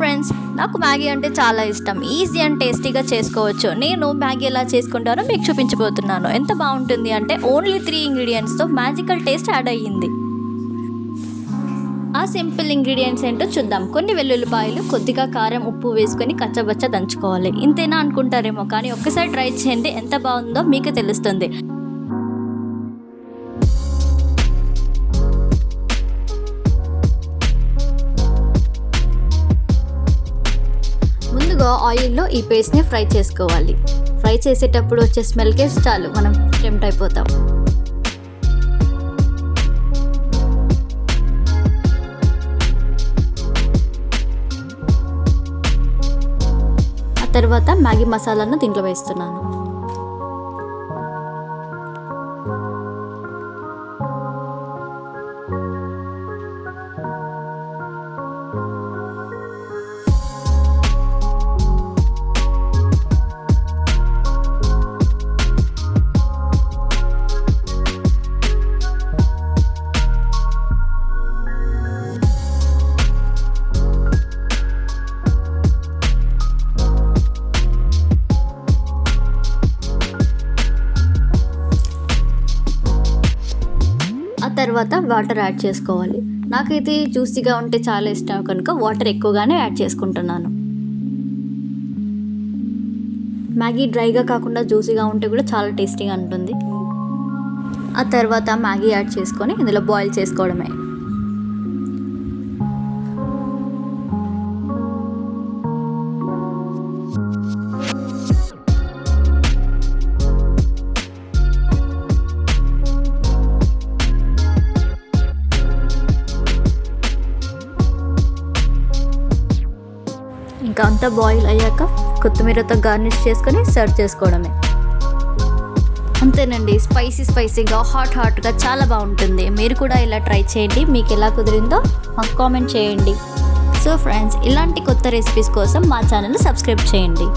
Friends నాకు Maggi అంటే చాలా ఇష్టం. ఈజీ అండ్ టేస్టీగా చేసుకోవచ్చు. నేను మ్యాగీ ఎలా చేసుకుంటానో మీకు చూపించబోతున్నాను. ఎంత బాగుంటుంది అంటే ఓన్లీ త్రీ ఇంగ్రీడియంట్స్తో మ్యాజికల్ టేస్ట్ యాడ్ అయ్యింది. ఆ సింపుల్ ఇంగ్రీడియంట్స్ ఏంటో చూద్దాం. కొన్ని వెల్లుల్లిపాయలు కొద్దిగా కారం ఉప్పు వేసుకొని కచ్చబచ్చ దంచుకోవాలి. ఇంతేనా అనుకుంటారేమో కానీ ఒక్కసారి ట్రై చేయండి ఎంత బాగుందో మీకు తెలుస్తుంది. ముందుగా ఆయిల్లో ఈ పేస్ట్ని ఫ్రై చేసుకోవాలి. ఫ్రై చేసేటప్పుడు వచ్చే స్మెల్కే చాలు. మనం టెంప్ట్ అయిపోతాం. ఆ తర్వాత మ్యాగీ మసాలాను దీంట్లో వేస్తున్నాను. తర్వాత వాటర్ యాడ్ చేసుకోవాలి. నాకైతే జ్యూసీగా ఉంటే చాలా ఇష్టం కనుక వాటర్ ఎక్కువగానే యాడ్ చేసుకుంటున్నాను. మ్యాగీ డ్రైగా కాకుండా జ్యూసీగా ఉంటే కూడా చాలా టేస్టీగా ఉంటుంది. ఆ తర్వాత మ్యాగీ యాడ్ చేసుకొని ఇందులో బాయిల్ చేసుకోవడమే. ఇంకా అంతా బాయిల్ అయ్యాక కొత్తిమీరతో గార్నిష్ చేసుకొని సర్వ్ చేసుకోవడమే. అంతేనండి స్పైసీ స్పైసీగా హాట్ హాట్గా చాలా బాగుంటుంది. మీరు కూడా ఇలా ట్రై చేయండి. మీకు ఎలా కుదిరిందో మాకు కామెంట్ చేయండి. సో ఫ్రెండ్స్ ఇలాంటి కొత్త రెసిపీస్ కోసం మా ఛానల్ సబ్స్క్రైబ్ చేయండి.